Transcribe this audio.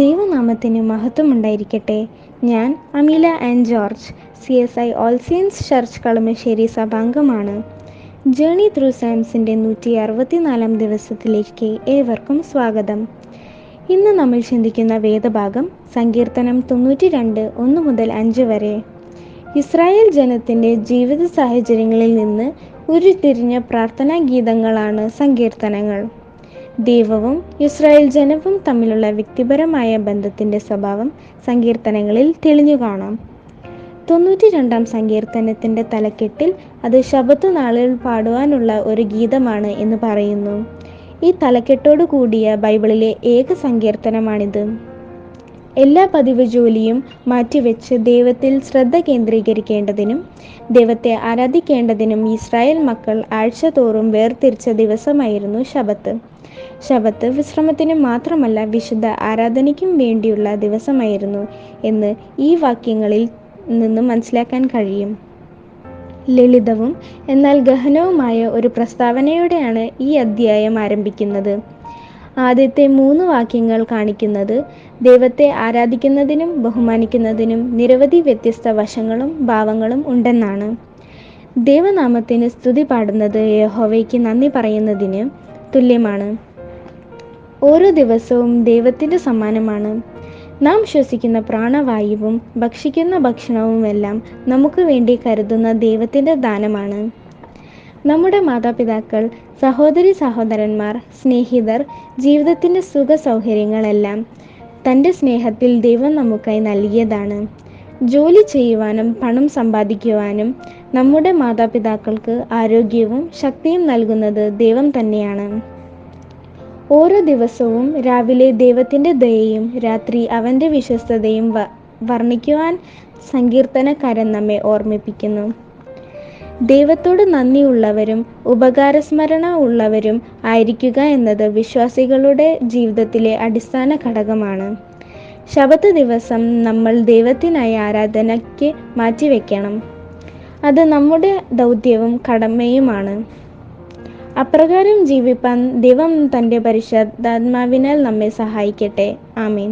ദൈവനാമത്തിന് മഹത്വമുണ്ടായിരിക്കട്ടെ. ഞാൻ Ameela and George C S I All Saints Church Kalamassery സഭാംഗമാണ്. Journey through സയൻസിന്റെ നൂറ്റി അറുപത്തിനാലാം ദിവസത്തിലേക്ക് ഏവർക്കും സ്വാഗതം. ഇന്ന് നമ്മൾ ചിന്തിക്കുന്ന വേദഭാഗം സങ്കീർത്തനം തൊണ്ണൂറ്റി രണ്ട് ഒന്ന് മുതൽ അഞ്ച് വരെ. ഇസ്രായേൽ ജനത്തിന്റെ ജീവിത സാഹചര്യങ്ങളിൽ നിന്ന് ഉരുത്തിരിഞ്ഞ പ്രാർത്ഥനാ ഗീതങ്ങളാണ് സങ്കീർത്തനങ്ങൾ. ദൈവവും ഇസ്രായേൽ ജനവും തമ്മിലുള്ള വ്യക്തിപരമായ ബന്ധത്തിന്റെ സ്വഭാവം സങ്കീർത്തനങ്ങളിൽ തെളിഞ്ഞു കാണാം. തൊണ്ണൂറ്റി രണ്ടാം സങ്കീർത്തനത്തിന്റെ തലക്കെട്ടിൽ അത് ശബത്ത് നാളിൽ പാടുവാനുള്ള ഒരു ഗീതമാണ് എന്ന് പറയുന്നു. ഈ തലക്കെട്ടോടു കൂടിയ ബൈബിളിലെ ഏക സങ്കീർത്തനമാണിത്. എല്ലാ പതിവ് ജോലിയും മാറ്റിവെച്ച് ദൈവത്തിൽ ശ്രദ്ധ കേന്ദ്രീകരിക്കേണ്ടതിനും ദൈവത്തെ ആരാധിക്കേണ്ടതിനും ഇസ്രായേൽ മക്കൾ ആഴ്ച തോറും വേർതിരിച്ച ദിവസമായിരുന്നു ശബത്ത് ശബത്ത് വിശ്രമത്തിന് മാത്രമല്ല വിശുദ്ധ ആരാധനയ്ക്കും വേണ്ടിയുള്ള ദിവസമായിരുന്നു എന്ന് ഈ വാക്യങ്ങളിൽ നിന്ന് മനസ്സിലാക്കാൻ കഴിയും. ലളിതവും എന്നാൽ ഗഹനവുമായ ഒരു പ്രസ്താവനയോടെയാണ് ഈ അധ്യായം ആരംഭിക്കുന്നത്. ആദ്യത്തെ മൂന്ന് വാക്യങ്ങൾ കാണിക്കുന്നത് ദൈവത്തെ ആരാധിക്കുന്നതിനും ബഹുമാനിക്കുന്നതിനും നിരവധി വ്യത്യസ്ത വശങ്ങളും ഭാവങ്ങളും ഉണ്ടെന്നാണ്. ദൈവനാമത്തിന് സ്തുതി പാടുന്നത് യഹോവയ്ക്ക് നന്ദി പറയുന്നതിന് തുല്യമാണ്. ഓരോ ദിവസവും ദൈവത്തിന്റെ സമ്മാനമാണ്. നാം ശ്വസിക്കുന്ന പ്രാണവായുവും ഭക്ഷിക്കുന്ന ഭക്ഷണവുമെല്ലാം നമുക്ക് വേണ്ടി കരുതുന്ന ദൈവത്തിന്റെ ദാനമാണ്. നമ്മുടെ മാതാപിതാക്കൾ സഹോദരി സഹോദരന്മാർ സ്നേഹിതർ ജീവിതത്തിന്റെ സുഖ സൗകര്യങ്ങളെല്ലാം തന്റെ സ്നേഹത്തിൽ ദൈവം നമുക്കായി നൽകിയതാണ്. ജോലി ചെയ്യുവാനും പണം സമ്പാദിക്കുവാനും നമ്മുടെ മാതാപിതാക്കൾക്ക് ആരോഗ്യവും ശക്തിയും നൽകുന്നത് ദൈവം തന്നെയാണ്. ഓരോ ദിവസവും രാവിലെ ദൈവത്തിന്റെ ദയയും രാത്രി അവന്റെ വിശ്വസ്തതയും വർണിക്കുവാൻ സങ്കീർത്തനക്കാരൻ നമ്മെ ഓർമ്മിപ്പിക്കുന്നു. ദൈവത്തോട് നന്ദിയുള്ളവരും ഉപകാരസ്മരണ ഉള്ളവരും ആയിരിക്കുക എന്നത് വിശ്വാസികളുടെ ജീവിതത്തിലെ അടിസ്ഥാന ഘടകമാണ്. ശബത്ത് ദിവസം നമ്മൾ ദൈവത്തിനായി ആരാധനയ്ക്ക് മാറ്റിവെക്കണം. അത് നമ്മുടെ ദൗത്യവും കടമയുമാണ്. അപ്രകാരം ജീവിപ്പാൻ ദൈവം തന്റെ പരിശുദ്ധാത്മാവിനാൽ നമ്മെ സഹായിക്കട്ടെ. ആമീൻ.